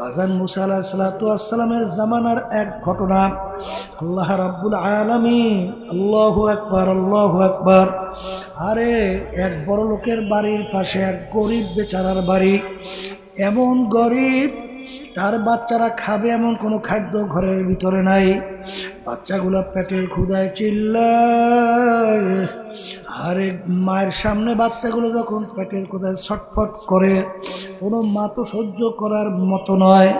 বাজান মুসা জামানার এক ঘটনা। একবার আল্লাহ একবার আরে, এক বড় লোকের বাড়ির পাশে এক গরিব বেচারার বাড়ি। এমন গরিব, তার বাচ্চারা খাবে এমন কোনো খাদ্য ঘরের ভিতরে নাই। বাচ্চাগুলো পেটের ক্ষুদায় চিল্লায়। আরে, মায়ের সামনে বাচ্চাগুলো যখন পেটের ক্ষুদায় ছটফট করে কোনো মা তো সহ্য করার মতো নয়।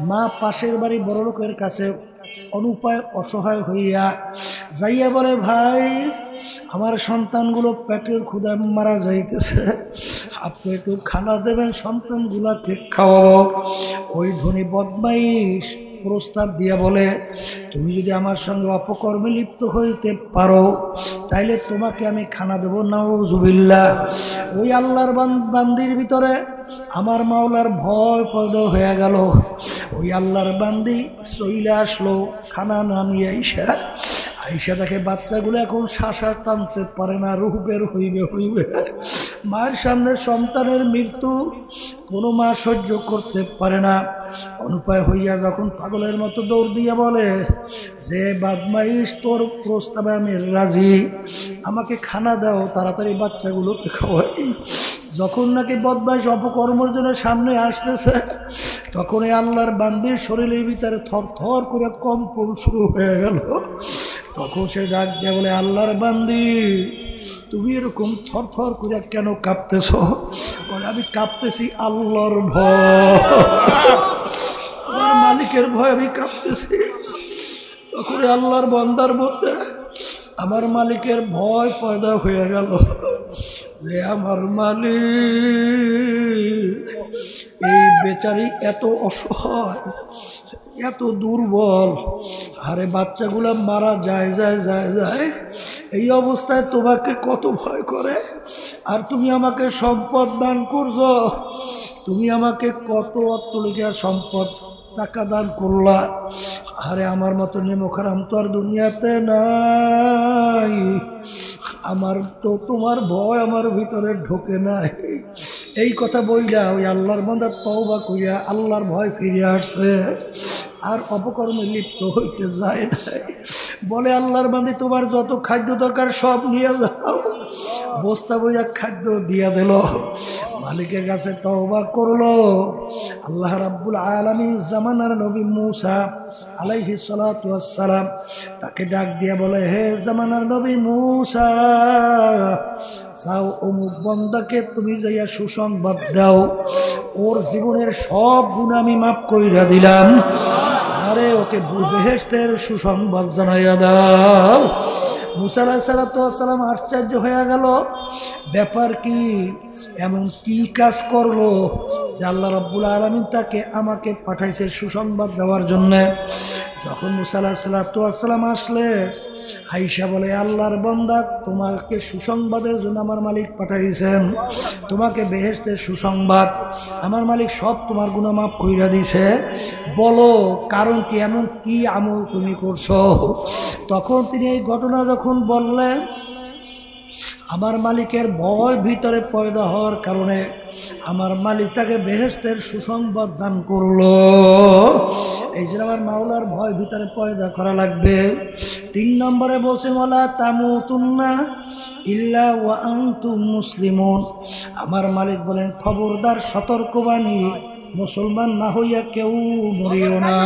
মা পাশের বাড়ি বড় লোকের কাছে অনুপায় অসহায় হইয়া যাইয়া বলে, ভাই, আমার সন্তানগুলো পেটের ক্ষুদায় মারা যাইতেছে। আপনি একটু খানা দেবেন, সন্তানগুলাকে খাওয়াবো। ওই ধনী বদমাইশ প্রস্তাব দিয়া বলে, তুমি যদি আমার সঙ্গে অপকর্মে লিপ্ত হইতে পারো, তাইলে তোমাকে আমি খানা দেবো নাউজুবিল্লা ওই আল্লাহর বান- বান্দির ভিতরে আমার মাওলার ভয় পদ হয়ে গেল। ওই আল্লাহর বান্দি চইলে আসলো, খানা না নিয়ে আইসা। আইসা দেখে বাচ্চাগুলো এখন শ্বাসা টানতে পারে না, রুহ বের হইবে হইবে। মায়ের সামনে সন্তানের মৃত্যু কোনো মা সহ্য করতে পারে না। অনুপায় হইয়া যখন পাগলের মতো দৌড় দিয়ে বলে, যে বাদমাইশ তোর প্রস্তাবে আমি রাজি, আমাকে খানা দাও, তাড়াতাড়ি বাচ্চাগুলোকে খাওয়াই। যখন নাকি বদমাইশ অপকর্মের জন্য সামনে আসতেছে, তখন এই আল্লাহর বান্দির শরীরের ভিতরে থর থর করে কম্পন শুরু হয়ে গেল। তখন সে ডাক দিয়ে বলে, আল্লাহর বান্দি, তুমি এরকম থর থর করে কেন কাঁপতেছ? বলে, আমি কাঁপতেছি আল্লাহর ভয়। মালিকের ভয় আমি কাঁপতেছি। তখন আল্লাহর বন্দার মধ্যে আমার মালিকের ভয় পয়দা হয়ে গেল। যে আমার মালিক, এই বেচারি এত অসহায়, এত দুর্বল। আরে বাচ্চাগুলো মারা যায় যায় যায় যায়, এই অবস্থায় তোমাকে কত ভয় করে? আর তুমি আমাকে সম্পদ দান করছ, তুমি আমাকে কত অত্তলিকা সম্পদ, টাকা দান করলা। আরে আমার মতো নেমখারাম তো আর দুনিয়াতে নাই। আমার তো তোমার ভয় আমার ভিতরে ঢোকে নাই। এই কথা বইলা ওই আল্লাহর মন্দার তওবা করিয়া আল্লাহর ভয় ফিরে আসছে। আর অপকর্মে লিপ্ত হইতে যায় নাই। বলে, আল্লাহর বান্দি, তোমার যত খাদ্য দরকার সব নিয়ে যাও। বস্তা বইয়া খাদ্য দিয়া দিল। মালিকের কাছে তওবা করল। আল্লাহ রাব্বুল আলমী জামানার নবী মুসা আলাইহি সালাম তাকে ডাক দিয়ে বলে, হে জামানার নবী মুসা, যাও অমুক বন্দাকে তুমি যাইয়া সুসংবাদ দাও। ওর জীবনের সব গুণ আমি মাফ কইরা দিলাম। আরে ওকে বেহেস্তের সুসংবাদ জানাইয়া দাও। মুসালা সালাতাম আশ্চর্য হয়ে গেল। ব্যাপার কি? এমন কি কাজ করল যে আল্লাহ রব্বুল আলমিন তাকে আমাকে পাঠাইছে সুসংবাদ দেওয়ার জন্যে? যখন মুসাল্লাহ আসসালাম আসলে হাইসা বলে, আল্লাহর বন্দা তোমাকে সুসংবাদের জন্য আমার মালিক পাঠাইছেন। তোমাকে বেহেস্তের সুসংবাদ। আমার মালিক সব তোমার গুণমাপ কইরা দিছে। বলো, কারণ কি এমন কি আমল তুমি করছ? তখন তিনি এই ঘটনা যখন বললেন আমার মালিকের ভয় ভিতরে পয়দা হওয়ার কারণে আমার মালিক তাকে বেহেস্তের সুসংবাদ দান করল। এই যে আমার মাওলার ভয় ভিতরে পয়দা করা লাগবে। তিন নম্বরে বসে বলা তামুতুন্না ইল্লা ওয়া আনতুম মুসলিমুন। আমার মালিক বলেন, খবরদার, সতর্কবাণী, মুসলমান না হইয়া কেউ মরিও না।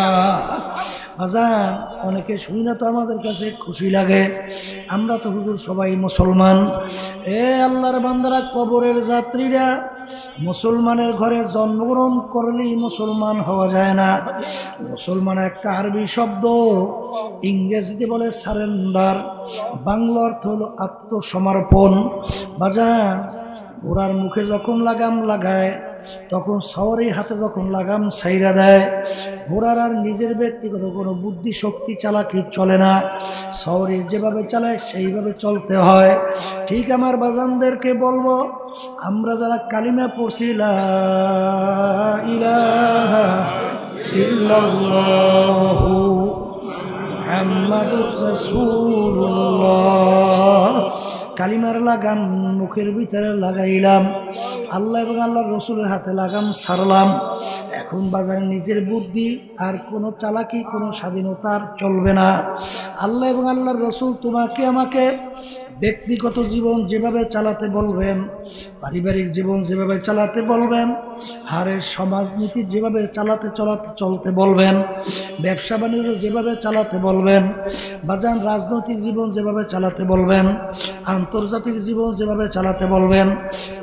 আজান, অনেকে শুই না তো আমাদের কাছে খুশি লাগে। আমরা তো হুজুর সবাই মুসলমান। এ আল্লাহর বান্দারা কবরের যাত্রীরা, মুসলমানের ঘরে জন্মগ্রহণ করলেই মুসলমান হওয়া যায় না। মুসলমান একটা আরবি শব্দ, ইংরেজিতে বলে সারেন্ডার। বাংলা অর্থ হলো আত্মসমর্পণ। বাজান, ঘোড়ার মুখে যখন লাগাম লাগায়। তখন শহরে হাতে যখন লাগাম সাইরা দেয়, ঘোড়ার আর নিজের ব্যক্তিগত কোনো বুদ্ধি শক্তি চালাকি চলে না। শহরে যেভাবে চালায়, সেইভাবে চলতে হয়। ঠিক আমার বাজানদেরকে বলব, আমরা যারা কালিমা পড়ছি, লা ইলাহা ইল্লাল্লাহু মুহাম্মাদুর রাসূলুল্লাহ। কালিমার লাগাম মুখের ভিতরে লাগাইলাম। আল্লাহ এবং আল্লাহর রসুলের হাতে লাগাম, সারলাম। এখন বাজারে নিজের বুদ্ধি আর কোনো চালাকি, কোনো স্বাধীনতার চলবে না। আল্লাহ এবং আল্লাহর রসুল তোমাকে, আমাকে ব্যক্তিগত জীবন যেভাবে চালাতে বলবেন, পারিবারিক জীবন যেভাবে চালাতে বলবেন হারের সমাজনীতি যেভাবে চালাতে, চলাতে, চলতে বলবেন, ব্যবসা বাণিজ্য যেভাবে চালাতে বলবেন বাজান রাজনৈতিক জীবন যেভাবে চালাতে বলবেন, আন্তর্জাতিক জীবন যেভাবে চালাতে বলবেন,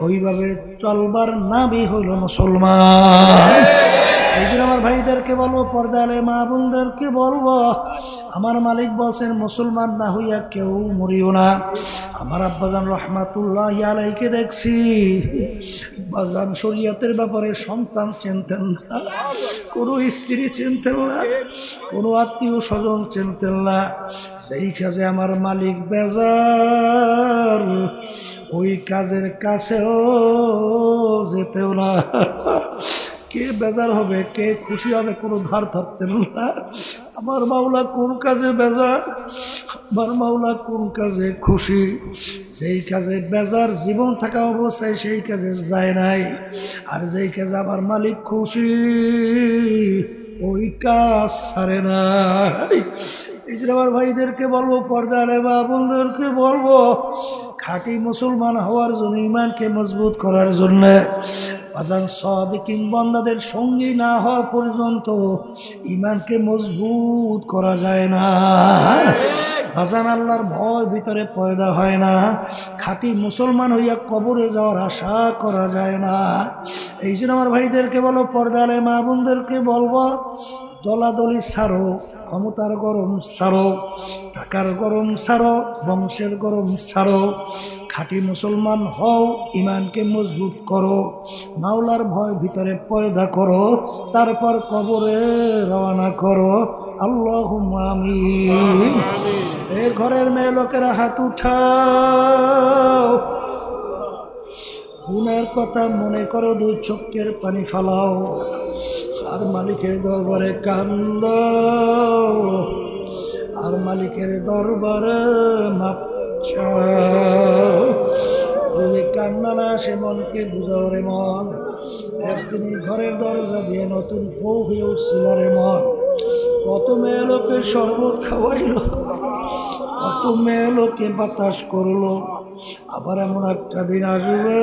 ওইভাবে চলবার নামই হইল মুসলমান। এই আমার ভাইদেরকে বলব, পর্দালে মা বোনদেরকে বলব, আমার মালিক বলছেন, মুসলমান না হইয়া কেউ মরিও না। আমার আব্বাজান রহমাতুল্লাহ আলাইকে দেখছি, বাজান শরীয়তের ব্যাপারে সন্তান চিনতেন না, কোনো স্ত্রী চিনতেন না, কোনো আত্মীয় স্বজন চিনতেন না। সেই কাজে আমার মালিক বেজার, ওই কাজের কাছেও যেতেও না। কে বেজার হবে, কে খুশি হবে কোনো ধার ধরতেন না। আমার মাওলা কোন কাজে বেজার? আমার মাওলা কোন কাজে খুশি? যেই কাজে বেজার জীবন থাকা অবস্থায় সেই কাজে যায় নাই। আর যেই কাজে আমার মালিক খুশি, ওই কাজ ছাড়ে নাই। এই জন্য আমার ভাইদেরকে বলব পর্দা আলে বাবুলদেরকে বলব, খাঁটি মুসলমান হওয়ার জন্য, ইমানকে মজবুত করার জন্য আজান সদিকিন বন্দাদের সঙ্গী না হওয়া পর্যন্ত ইমানকে মজবুত করা যায় না। আজান আল্লাহর ভয় ভিতরে পয়দা হয় না। খাঁটি মুসলমান হইয়া কবরে যাওয়ার আশা করা যায় না। এই জন্য আমার ভাইদেরকে বলো, পর্দালে মা বোনদেরকে বলব, দলাদলি সারো, ক্ষমতার গরম সারো, টাকার গরম সারো, বংশের গরম সারো। খাঁটি মুসলমান হও, ইমানকে মজবুত করো, মাওলার ভয় ভিতরে পয়দা করো, তারপর কবরে রওনা করো। আল্লাহ আমি এ ঘরের মেয়ে লোকেরা হাত উঠাও। গুণের কথা মনে করো, দুই চোখের পানি ফালাও। আর মালিকের দরবারে কান্দ। আর মালিকের দরবারে মাপ যদি কান্না না আসে মনকে বুঝাও রে মন। একদিনই ঘরের দরজা দিয়ে নতুন বউ হয়ে উঠছিল রে মন। কত মেয়ে লোকে শরবত খাওয়াইল, কত মেয়ে লোকে বাতাস করল। আবার এমন একটা দিন আসবে,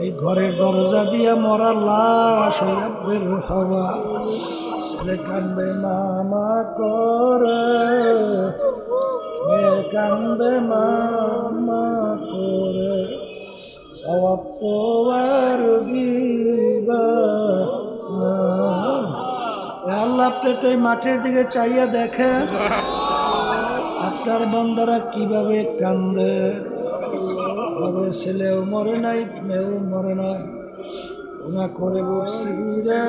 এই ঘরের দরজা দিয়ে মরা লাশ বের হওয়া ছেলে কানবে মামা করে কানবে মামা করে। জবাব তো আর দিবা না। এ আল্লাহ আপনি একটু মাঠের দিকে চাইয়া দেখেন আপনার বন্দারা কীভাবে কান্দে। আমাদের ছেলেও মরে নাই, মেয়েও মরে নাই। ওনা করে বসছি রে।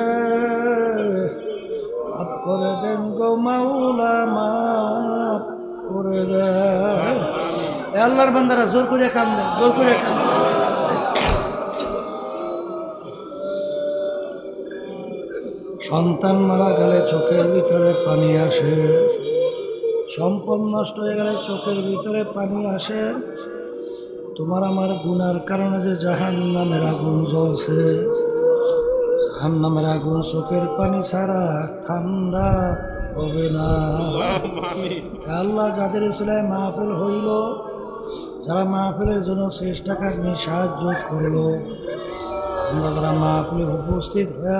করে দেন গো মাওলা, মাফ করে দেন আল্লাহর বান্দারা জোর করে কান কান্দে, জোর করে কান্দে। সন্তান মারা গেলে চোখের ভিতরে পানি আসে। সম্পদ নষ্ট হয়ে গেলে চোখের ভিতরে পানি আসে। তোমার আমার গুনার কারণে যে জাহান নামের আগুন জ্বলছে। জাহান নামের আগুন চোখের পানি ছাড়া ঠান্ডা হবে না। আল্লাহ যাদের উসিলায় মাহফিল হইল, যারা মাহফিলের জন্য চেষ্টা নিয়ে সাহায্য করল, আমরা যারা মাহফিলে উপস্থিত হয়ে